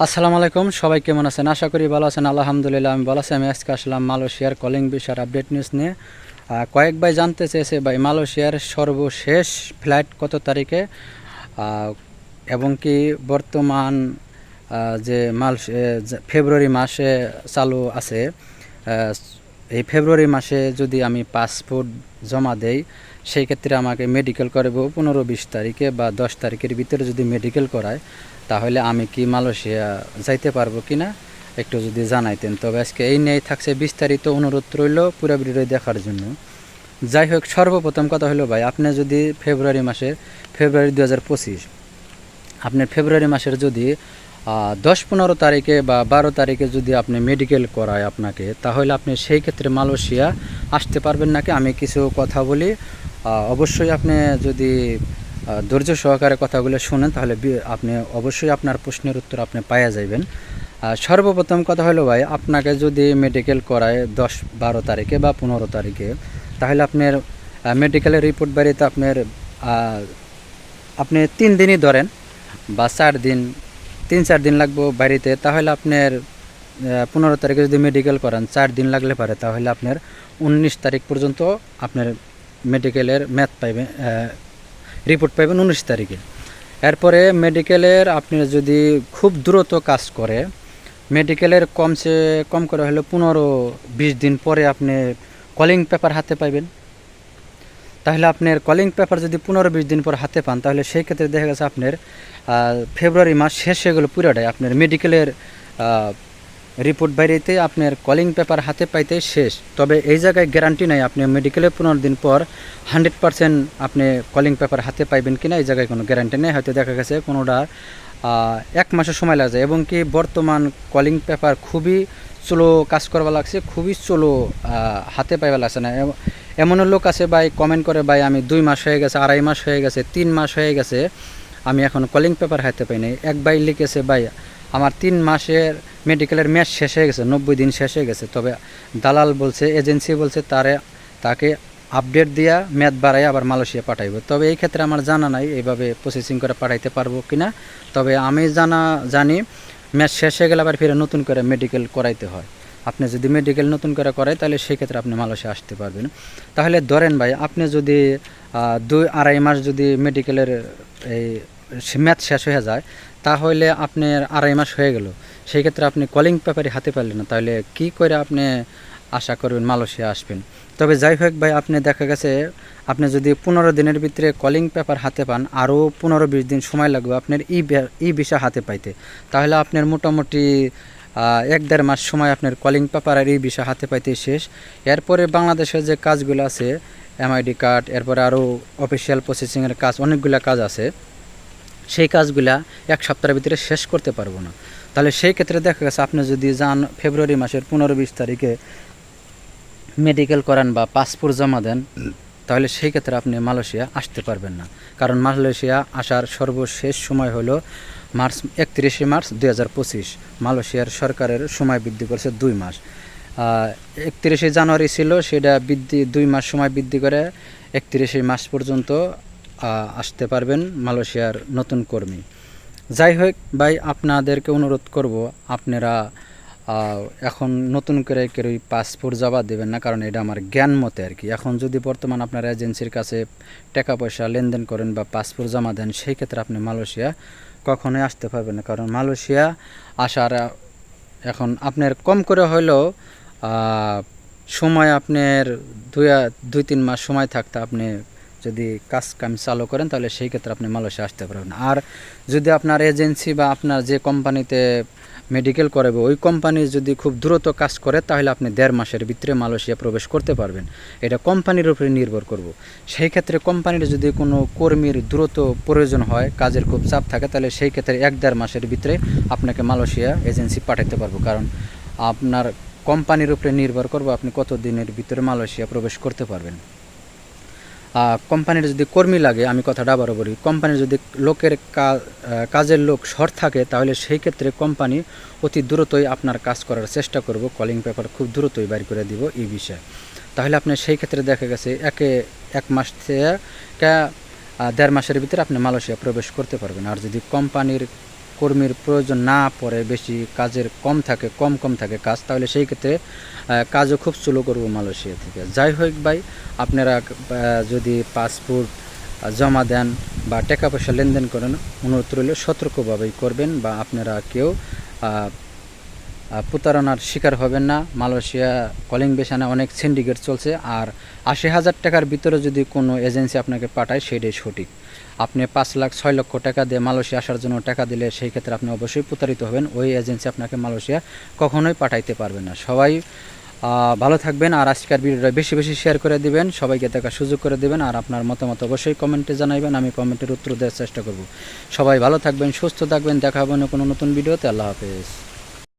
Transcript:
আসসালামু আলাইকুম, সবাই কেমন আছেন? আশা করি ভালো আছেন। আলহামদুলিল্লাহ, আমি ভালো আছি। আমি আজকে আসলাম মালয়েশিয়ার কলিং বিষয়ের আপডেট নিউজ নিয়ে। কয়েক ভাই জানতে চেয়েছে, ভাই, মালয়েশিয়ার সর্বশেষ ফ্লাইট কত তারিখে? এবং কি বর্তমান যে মাল ফেব্রুয়ারি মাসে চালু আছে? এই ফেব্রুয়ারি মাসে যদি আমি পাসপোর্ট জমা দেই, সেই ক্ষেত্রে আমাকে মেডিকেল করব পনেরো বিশ তারিখে বা দশ তারিখের ভিতরে যদি মেডিকেল করায়, তাহলে আমি কি মালয়েশিয়া যাইতে পারব কি না? একটু যদি জানাইতেন। তবে আজকে এই নিয়েই থাকছে বিস্তারিত অনুরোধ রইল পুরোপুরি দেখার জন্য। যাই হোক, সর্বপ্রথম কথা হলো ভাই, আপনি যদি ফেব্রুয়ারি মাসে ফেব্রুয়ারি দু হাজার পঁচিশ আপনার ফেব্রুয়ারি মাসের যদি দশ পনেরো তারিখে বা বারো তারিখে যদি আপনি মেডিকেল করায় আপনাকে, তাহলে আপনি সেই ক্ষেত্রে মালয়েশিয়া আসতে পারবেন নাকি? আমি কিছু কথা বলি। অবশ্যই আপনি যদি ধৈর্য সহকারে কথাগুলো শুনেন, তাহলে আপনি অবশ্যই আপনার প্রশ্নের উত্তর আপনি পাওয়া যাবেন সর্বপ্রথম কথা হলো ভাই, আপনাকে যদি মেডিকেল করায় দশ বারো তারিখে বা পনেরো তারিখে, তাহলে আপনার মেডিকেলের রিপোর্ট বাড়িতে আপনার আপনি তিন দিনই ধরেন বা চার দিন তিন চার দিন লাগবো বাড়িতে, তাহলে আপনার পনেরো তারিখে যদি মেডিকেল করান, চার দিন লাগলে পারে, তাহলে আপনার উনিশ তারিখ পর্যন্ত আপনার মেডিকেলের ম্যাথ পাইবেন রিপোর্ট পাইবেন উনিশ তারিখে। এরপরে মেডিকেলের আপনি যদি খুব দ্রুত কাজ করে মেডিকেলের কমসে কম করে হলে পনেরো বিশ দিন পরে আপনি কলিং পেপার হাতে পাইবেন। তাহলে আপনার কলিং পেপার যদি পনেরো বিশ দিন পর হাতে পান, তাহলে সেই ক্ষেত্রে দেখা গেছে আপনার ফেব্রুয়ারি মাস শেষ হয়ে গেলো পুরোটাই আপনার মেডিকেলের রিপোর্ট বাইরেতে আপনার কলিং পেপার হাতে পাইতে শেষ। তবে এই জায়গায় গ্যারান্টি নাই, আপনি মেডিকেলে পনেরো দিন পর হান্ড্রেড পারসেন্ট আপনি কলিং পেপার হাতে পাইবেন কিনা, এই জায়গায় কোনো গ্যারান্টি নেই। হয়তো দেখা গেছে কোনোটা এক মাসের সময় লাগছে, এবং কি বর্তমান কলিং পেপার খুবই চলো কাজ করবা লাগছে, খুবই চলো হাতে পাইবা লাগছে না। এমনও লোক আছে ভাই কমেন্ট করে, ভাই, আমি দুই মাস হয়ে গেছে, আড়াই মাস হয়ে গেছে, তিন মাস হয়ে গেছে, আমি এখন কলিং পেপার হাতে পাই নাই। এক ভাই লিখেছে, ভাই, আমার তিন মাসের মেডিকেলের ম্যাচ শেষ হয়ে গেছে, নব্বই দিন শেষ হয়ে গেছে। তবে দালাল বলছে এজেন্সি বলছে, তারে, তাকে আপডেট দিয়া ম্যাথ বাড়াই আবার মালয়েশিয়া পাঠাইব। তবে এই ক্ষেত্রে আমার জানা নাই, এইভাবে প্রসেসিং করে পাঠাইতে পারব কিনা। তবে আমি জানা, জানি ম্যাচ শেষ হয়ে গেলে আবার ফিরে নতুন করে মেডিকেল করাইতে হয়। আপনি যদি মেডিকেল নতুন করে করায়, তাহলে সেই ক্ষেত্রে আপনি মালয়েশিয়া আসতে পারবেন। তাহলে ধরেন ভাই, আপনি যদি দুই, আড়াই মাস যদি মেডিকেলের এই ম্যাথ শেষ হয়ে যায়, তাহলে আপনার আড়াই মাস হয়ে গেল। সেই ক্ষেত্রে আপনি কলিং পেপারে হাতে পারলেন না। তাহলে কি করে আপনি আশা করবেন মালয়েশিয়া আসবেন? তবে যাই হোক ভাই, আপনি দেখা গেছে, আপনি যদি পনেরো দিনের ভিতরে কলিং পেপার হাতে পান, আরও পনেরো বিশ দিন সময় লাগবে আপনার ই ই ভিসা হাতে পাইতে। তাহলে আপনার মোটামুটি এক দেড় মাস সময় আপনার কলিং পেপার আর ই ভিসা হাতে পাইতে শেষ। এরপরে বাংলাদেশের যে কাজগুলো আছে এমআইডি কার্ড এরপরে আরও অফিসিয়াল প্রসেসিংয়ের কাজ, অনেকগুলো কাজ আছে। সেই কাজগুলা এক সপ্তাহের ভিতরে শেষ করতে পারব না। তাহলে সেই ক্ষেত্রে দেখা গেছে, আপনি যদি যান ফেব্রুয়ারি মাসের পনেরো বিশ তারিখে মেডিকেল করান বা পাসপোর্ট জমা দেন, তাহলে সেই ক্ষেত্রে আপনি মালয়েশিয়া আসতে পারবেন না। কারণ মালয়েশিয়া আসার সর্বশেষ সময় হলো মার্চ, একত্রিশে মার্চ দুই হাজার পঁচিশ। মালয়েশিয়ার সরকারের সময় বৃদ্ধি করেছে দুই মাস। একত্রিশে জানুয়ারি ছিল, সেটা বৃদ্ধি, দুই মাস সময় বৃদ্ধি করে একত্রিশে মাস পর্যন্ত আসতে পারবেন মালয়েশিয়ার নতুন কর্মী। যাই হোক ভাই, আপনাদেরকে অনুরোধ করব, আপনারা এখন নতুন করে কেউ পাসপোর্ট জমা দেবেন না, কারণ এটা আমার জ্ঞান মতে আর কি। এখন যদি বর্তমান আপনার এজেন্সির কাছে টাকা পয়সা লেনদেন করেন বা পাসপোর্ট জমা দেন, সেই ক্ষেত্রে আপনি মালয়েশিয়া কখনোই আসতে পারবে না। কারণ মালয়েশিয়া আসার, এখন আপনার কম করে হলেও সময় আপনার দুই দুই, তিন মাস সময় থাকতে আপনি যদি কাজ কাম চালু করেন, তাহলে সেই ক্ষেত্রে আপনি মালয়েশিয়া আসতে পারবেন। আর যদি আপনার এজেন্সি বা আপনার যে কোম্পানিতে মেডিকেল করাবে, ওই কোম্পানি যদি খুব দ্রুত কাজ করে, তাহলে আপনি দেড় মাসের ভিতরে মালয়েশিয়া প্রবেশ করতে পারবেন। এটা কোম্পানির উপরে নির্ভর করব। সেই ক্ষেত্রে কোম্পানির যদি কোনো কর্মীর দ্রুত প্রয়োজন হয়, কাজের খুব চাপ থাকে, তাহলে সেই ক্ষেত্রে এক দেড় মাসের ভিতরে আপনাকে মালয়েশিয়া এজেন্সি পাঠাতে পারব। কারণ আপনার কোম্পানির উপরে নির্ভর করব আপনি কত দিনের ভিতরে মালয়েশিয়া প্রবেশ করতে পারবেন। কোম্পানির যদি কর্মী লাগে, আমি কথাটা আবারও বলি, কোম্পানির যদি লোকের কাজের লোক শর্ট থাকে, তাহলে সেই ক্ষেত্রে কোম্পানি অতি দ্রুতই আপনার কাজ করার চেষ্টা করব। কলিং পেপার খুব দ্রুতই বাইর করে দিব এই বিষয়ে। তাহলে আপনি সেই ক্ষেত্রে দেখা গেছে, একে, এক মাস থেকে দেড় মাসের ভিতরে আপনি মালয়েশিয়া প্রবেশ করতে পারবেন। আর যদি কোম্পানির কর্মীর প্রয়োজন না পড়ে, বেশি কাজের কম থাকে, কম কম থাকে কাজ, তাহলে সেই ক্ষেত্রে কাজও খুব স্লো করব মালয়েশিয়া থেকে। যাই হোক ভাই, আপনারা যদি পাসপোর্ট জমা দেন বা টাকা পয়সা লেনদেন করেন, অনুরোধ রইলে সতর্কভাবেই করবেন বা আপনারা কেউ প্রতারণার শিকার হবেন না। মালয়েশিয়া কলিং বেশানে অনেক সিন্ডিকেট চলছে আর আশি হাজার টাকার ভিতরে যদি কোনো এজেন্সি আপনাকে পাঠায়, সেটাই সঠিক। আপনি পাঁচ লাখ, ছয় লক্ষ টাকা দিয়ে মালয়েশিয়া আসার জন্য টাকা দিলে সেই ক্ষেত্রে আপনি অবশ্যই প্রতারিত হবেন। ওই এজেন্সি আপনাকে মালয়েশিয়া কখনোই পাঠাইতে পারবে না। সবাই ভালো থাকবেন আর আজকের ভিডিওটা বেশি বেশি শেয়ার করে দিবেন। সবাইকে দেখার সুযোগ করে দিবেন আর আপনার মতামত অবশ্যই কমেন্টে জানাইবেন। আমি কমেন্টের উত্তর দেওয়ার চেষ্টা করব। সবাই ভালো থাকবেন, সুস্থ থাকবেন। দেখা হবে কোনো নতুন ভিডিওতে। আল্লাহ হাফেজ।